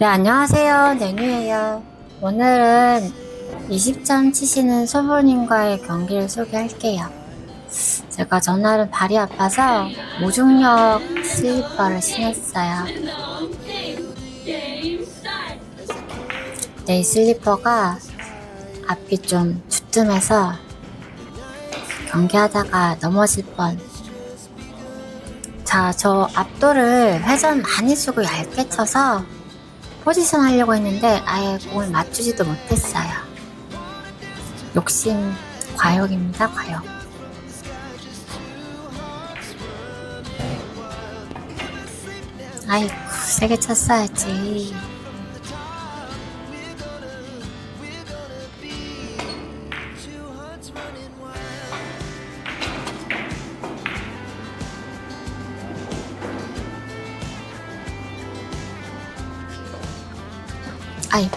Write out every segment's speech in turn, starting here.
네, 안녕하세요. 네뉴예요. 오늘은 20점 치시는 소부님과의 경기를 소개할게요. 제가 전날은 발이 아파서 무중력 슬리퍼를 신었어요. 네, 이 슬리퍼가 앞이 좀 주춤해서 경기하다가 넘어질 뻔. 자, 저 앞돌을 회전 많이 주고 얇게 쳐서 포지션 하려고 했는데 아예 공을 맞추지도 못했어요. 욕심 과욕입니다, 과욕. 아이고, 세게 쳤어야지. 아이고,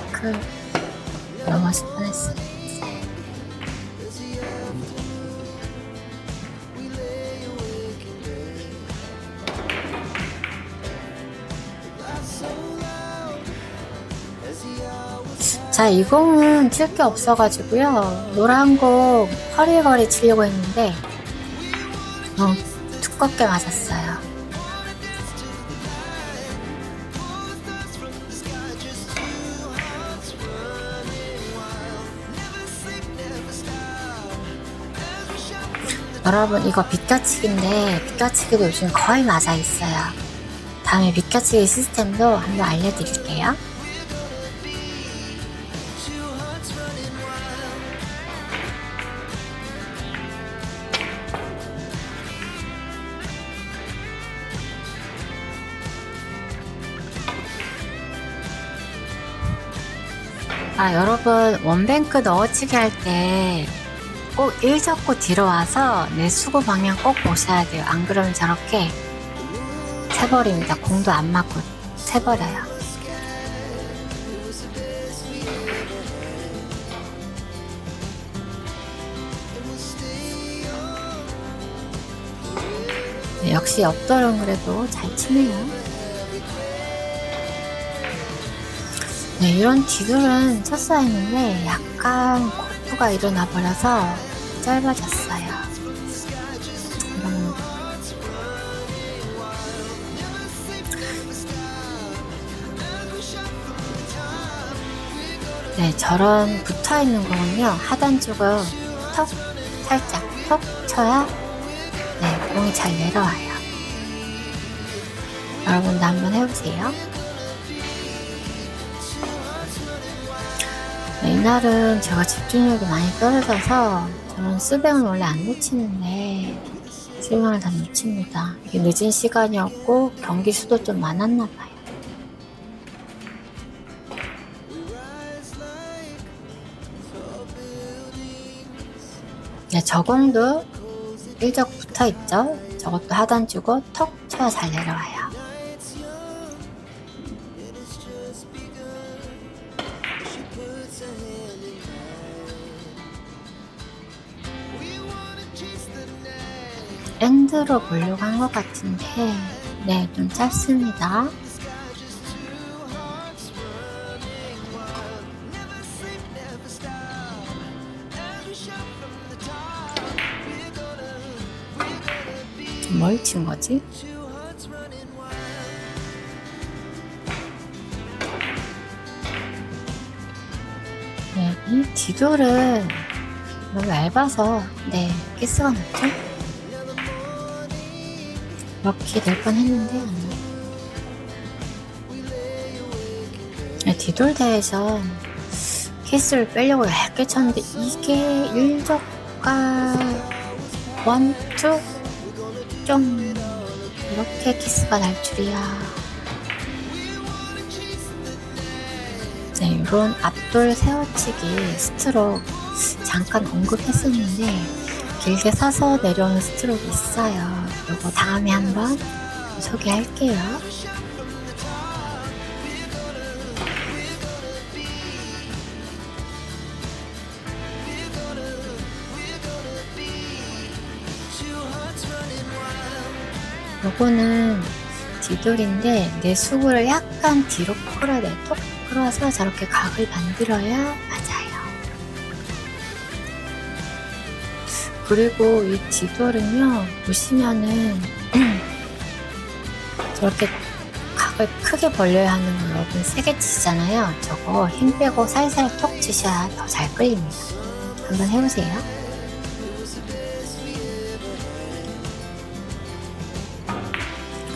넘어질 뻔했어요. 자, 이 공은 칠 게 없어가지고요. 노란 공 허리거리 치려고 했는데 너무 두껍게 맞았어요. 여러분 이거 빗겨치기인데 빗겨치기도 요즘 거의 맞아 있어요. 다음에 빗겨치기 시스템도 한번 알려드릴게요. 아, 여러분, 원뱅크 넣어치기 할때 꼭일 접고 뒤로 와서 내 수구 방향 꼭 보셔야 돼요. 안 그러면 저렇게 새버립니다. 공도 안 맞고 새버려요. 네, 역시 옆돌은 그래도 잘 치네요. 네, 이런 뒤돌은 쳤어야 했는데 약간 고프가 일어나 버려서 짧아졌어요. 이런 네, 저런 붙어 있는 거는요, 하단 쪽을 턱, 살짝 턱 쳐야, 네, 공이 잘 내려와요. 여러분도 한번 해보세요. 네, 이날은 제가 집중력이 많이 떨어져서 저는 스뱅을 원래 안 놓치는데 스뱅을 다 놓칩니다. 이게 늦은 시간이었고 경기 수도 좀 많았나 봐요. 네, 저공도 일적 붙어 있죠. 저것도 하단 주고 턱 쳐야 잘 내려와요. 밴드로 보려고 한 것 같은데, 네, 좀 짧습니다. 뭘 친 거지? 네, 이 뒤돌은 너무 얇아서, 네, 키스가 났죠? 이렇게 될 뻔했는데 뒤돌대에서 키스를 빼려고 얇게 쳤는데 이게 일적과 원투 좀 이렇게 키스가 날 줄이야. 네, 이런 앞돌 세워치기 스트로크 잠깐 언급했었는데 길게 서서 내려오는 스트로크 있어요. 이거 다음에 한번 소개할게요. 요거는 뒤돌인데 내 수구를 약간 뒤로 끌어내 톡 끌어서 저렇게 각을 만들어야 맞아요. 그리고 이 뒤돌은요 보시면은 저렇게 각을 크게 벌려야 하는 거 여러분 세게 치잖아요. 저거 힘 빼고 살살 톡 치셔야 더 잘 끌립니다. 한번 해보세요.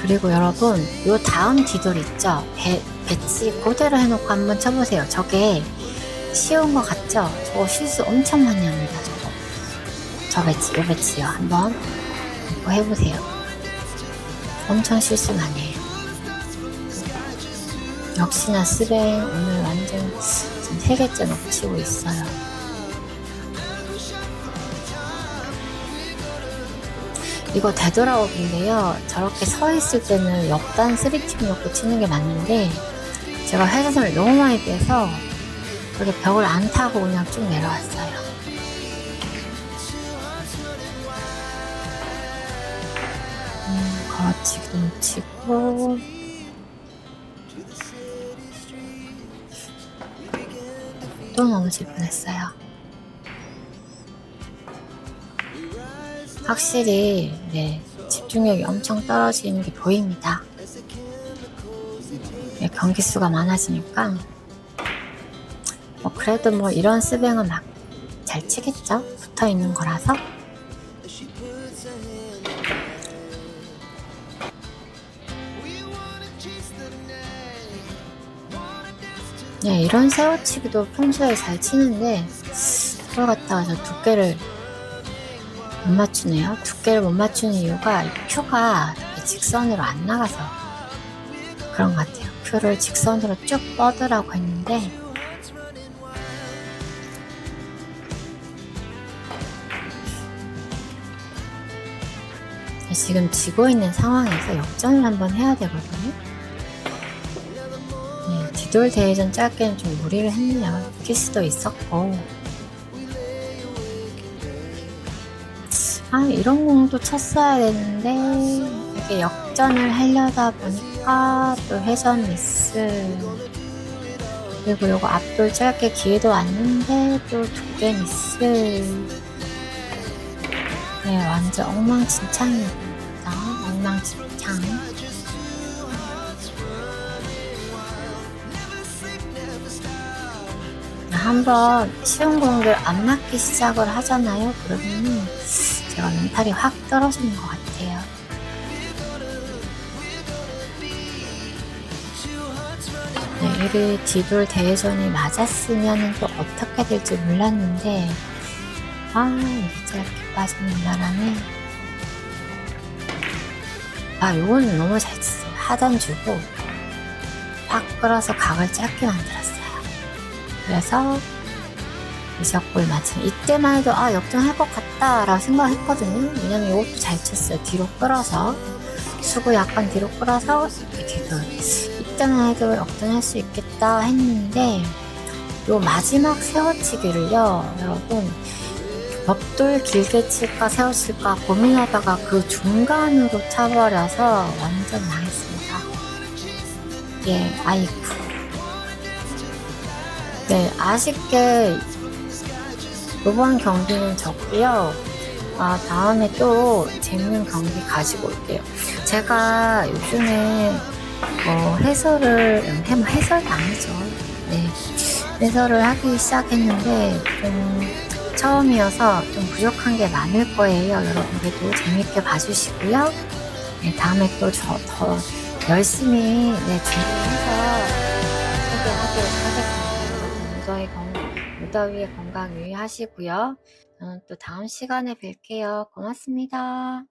그리고 여러분 요 다음 뒤돌 있죠? 배, 배치 그대로 해놓고 한번 쳐보세요. 저게 쉬운 거 같죠? 저거 실수 엄청 많이 합니다. 저거 저 배치 요 배치요. 한번 이거 해보세요. 엄청 실수 많이 해요. 역시나 스뱅 오늘 완전 지금 세 개째 놓치고 있어요. 이거 되돌아오기인데요. 저렇게 서 있을 때는 옆단 3팀 놓고 치는 게 맞는데 제가 회전을 너무 많이 빼서 그렇게 벽을 안 타고 그냥 쭉 내려왔어요. 음, 걸어치기도 놓치고 또 넘어질 뻔했어요. 확실히 네, 집중력이 엄청 떨어지는 게 보입니다. 네, 경기 수가 많아지니까 뭐 그래도 뭐 이런 스뱅은 막 잘 치겠죠? 붙어 있는 거라서 네, 이런 세워치기도 평소에 잘 치는데 그걸 갖다가 저 두께를 못 맞추네요. 두께를 못 맞추는 이유가 이 큐가 직선으로 안 나가서 그런 것 같아요. 큐를 직선으로 쭉 뻗으라고 했는데 지금 지고 있는 상황에서 역전을 한번 해야 되거든요. 네, 뒤돌 대회전 짧게는 좀 무리를 했네요. 키스도 있었고. 아 이런 공도 쳤어야 되는데 이게 역전을 하려다 보니까 또 회전 미스. 그리고 요거 앞돌 짧게 기회도 왔는데 또 두께 미스. 네 완전 엉망진창입니다. 엉망진창 한번 쉬운 공들 안 맞기 시작을 하잖아요 그러면은 제가 멘탈이 확 떨어지는 것 같아요. 네, 이를 뒤돌 대회전이 맞았으면 또 어떻게 될지 몰랐는데 아 이렇게 짧게 빠지는 바람에 아 요거는 너무 잘 쳤어요. 하단 주고 확 끌어서 각을 짧게 만들었어요. 그래서 이적골 맞춤. 이때만 해도 아 역전할 것 같다라고 생각했거든요. 왜냐면 이것도 잘 쳤어요. 뒤로 끌어서 수구 약간 뒤로 끌어서 이렇게 그 이때만 해도 역전할 수 있겠다 했는데 요 마지막 세워치기를요, 여러분 벽돌 길게 칠까 세워칠까 고민하다가 그 중간으로 차버려서 완전 망했습니다. 예, 아이쿠. 네, 아쉽게 이번 경기는 졌고요. 아, 다음에 또 재밌는 경기 가지고 올게요. 제가 요즘에 뭐 해설을, 해, 뭐 해설도 아니죠. 네. 해설을 하기 시작했는데, 좀 처음이어서 좀 부족한 게 많을 거예요. 여러분들도 재밌게 봐주시고요. 네, 다음에 또 저 더 열심히 네, 준비해서 소개하도록 하겠습니다. 무더위에 건강 유의하시고요. 저는 또 다음 시간에 뵐게요. 고맙습니다.